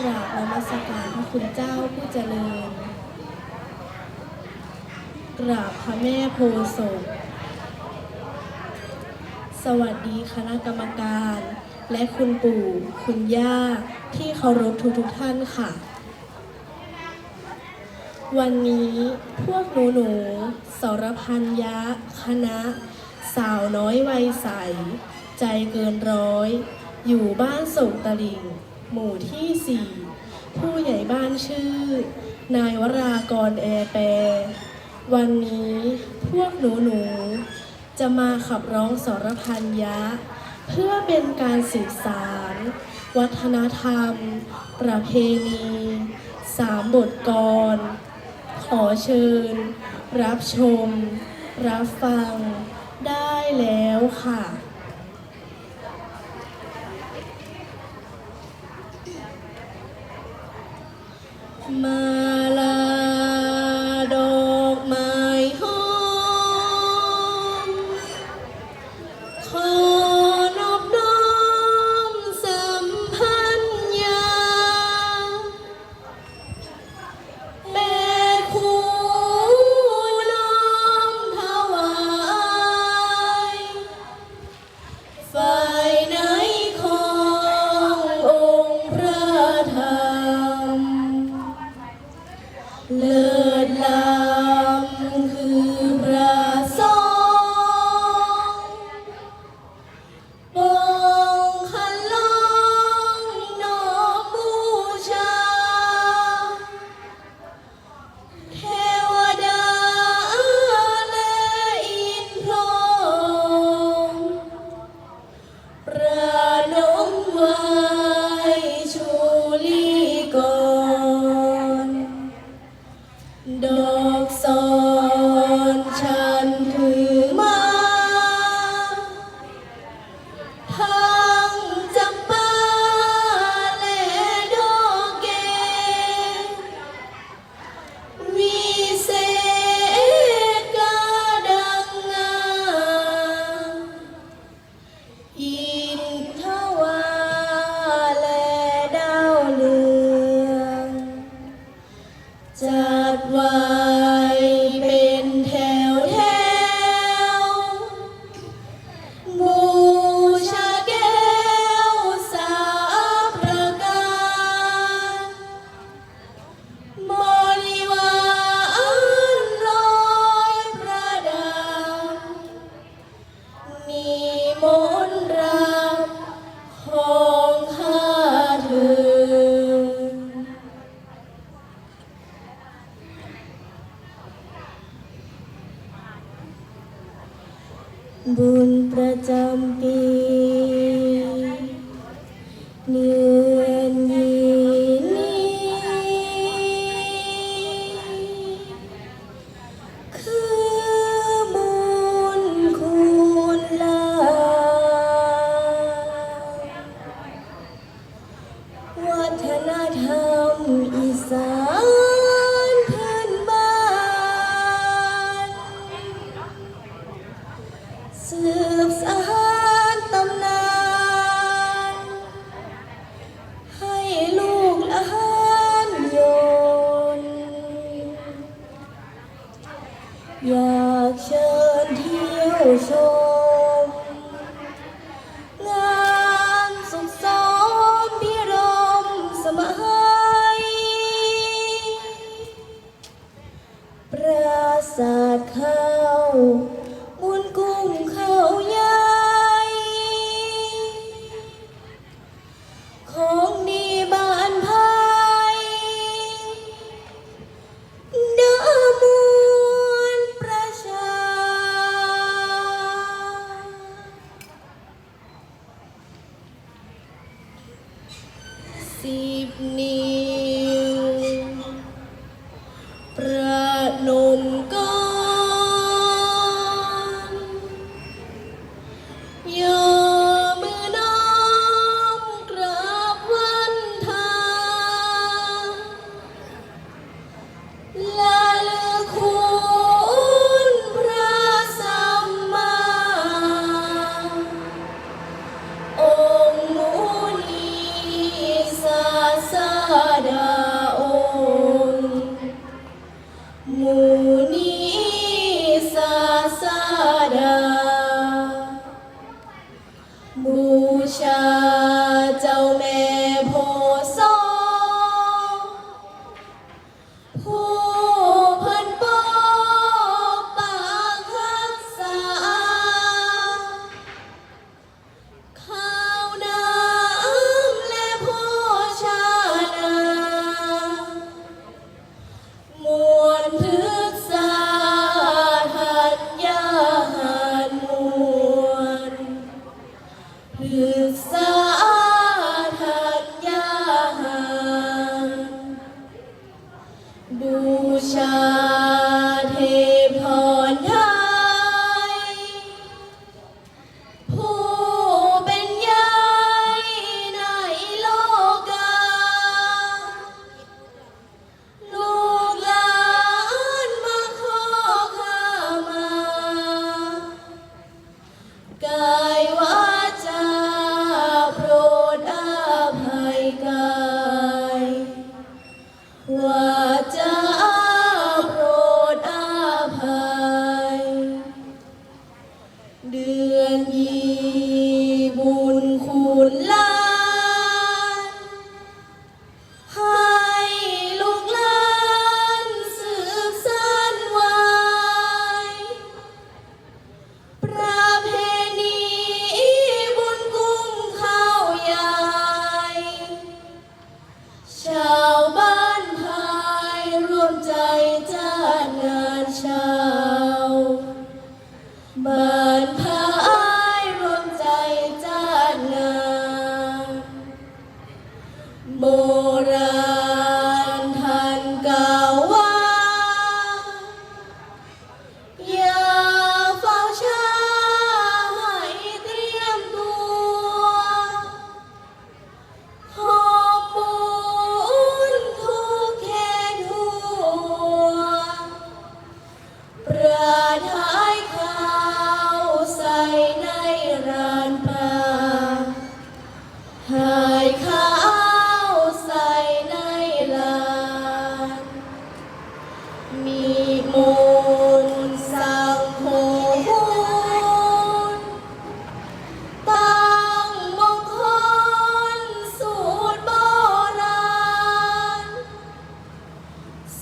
กราบนมัสการพระคุณเจ้าผู้เจริญ กราบพระแม่โพธิ์ศพสวัสดีคณะกรรมการ และคุณปู่ คุณย่า ที่เคารพทุกทุกท่านค่ะ วันนี้พวกหนูหนูสรพันยะ คณะ สาวน้อยวัยใส ใจเกินร้อย อยู่บ้านส่งตลิ่ง หมู่ที่สี่ผู้ใหญ่บ้านชื่อ นายวรากรแอแปร วันนี้พวกหนูหนูๆจะมาขับร้องสรพันยะ เพื่อเป็นการสื่อสาร วัฒนธรรม ประเพณี สามบทกร ขอเชิญ รับชม รับฟังได้แล้วค่ะ มา ที่ย สิ จานานเช้าบ้า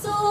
So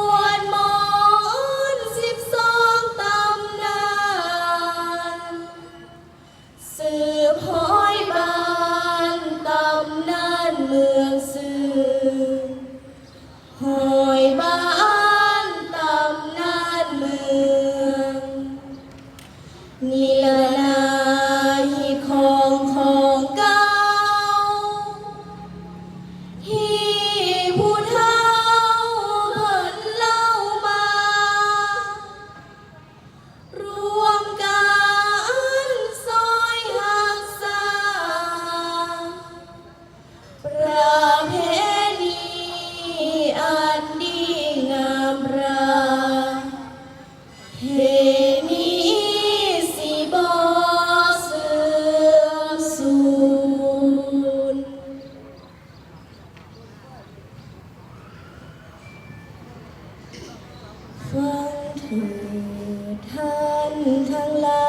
คือท่านทั้งหลาย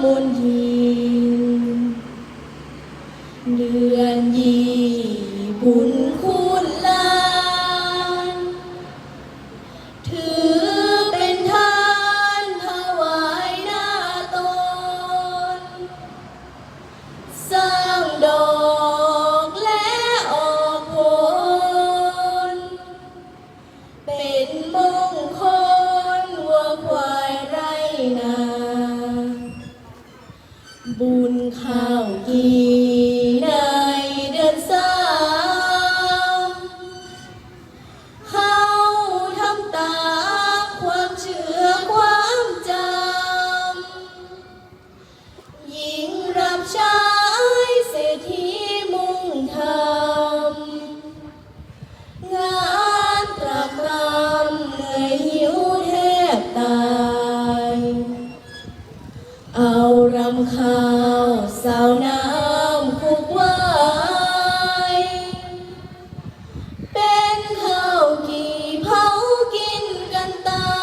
Moon Yi. ขาสาวน้ำคุกไว้ เป็นข้าวกี่เผากินกันตา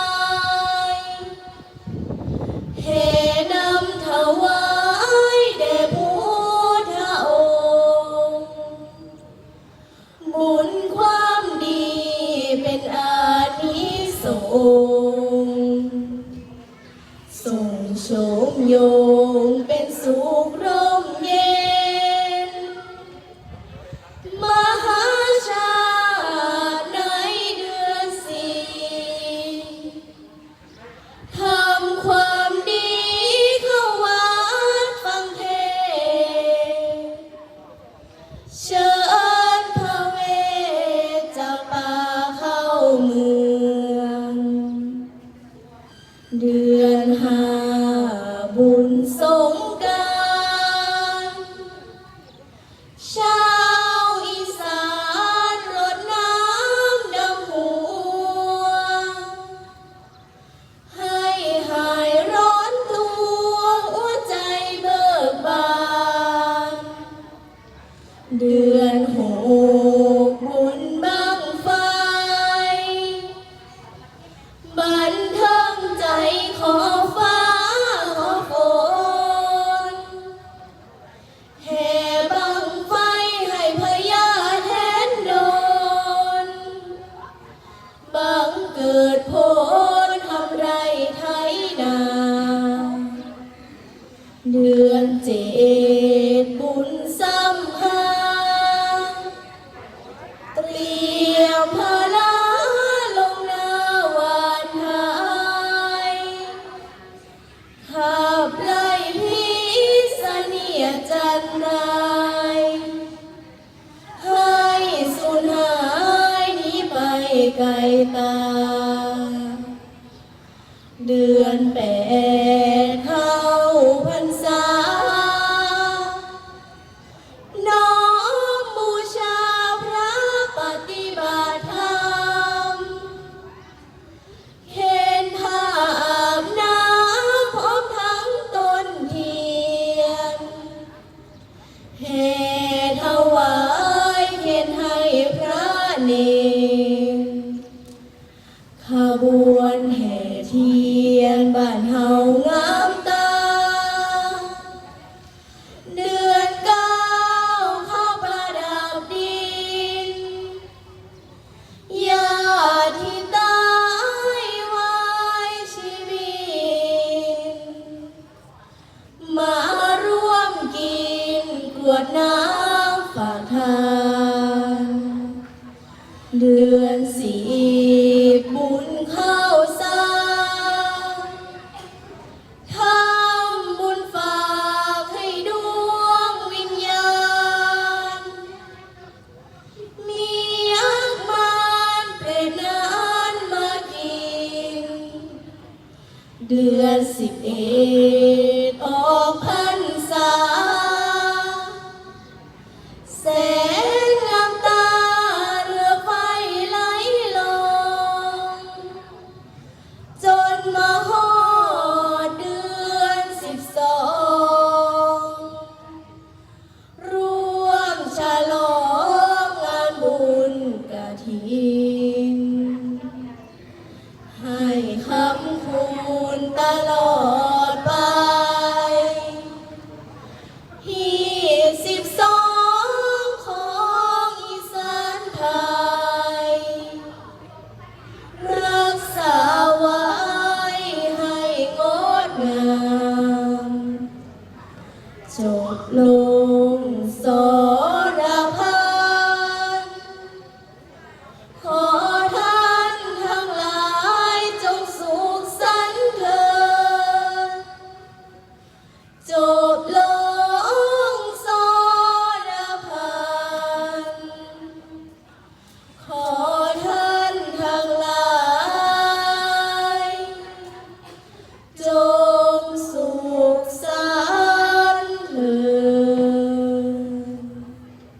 ยเหนำถวายแด่พุทธองค์ บุญความดีเป็นอานิสงส์สงชมโย เดือนหาบุญสงการชาวอีสานรดน้ำดำหัว ให้หายร้อนตัวหัวใจเบิกบาน เดือนหกบุญบังไฟบัน 彩虹。 ดือนสิบเอ็ดออกพรรษา แสงน้ำตาเรือไฟไหลลง จนมาหอดเดือนสิบสองร่วมฉลองงานบุญกะทิ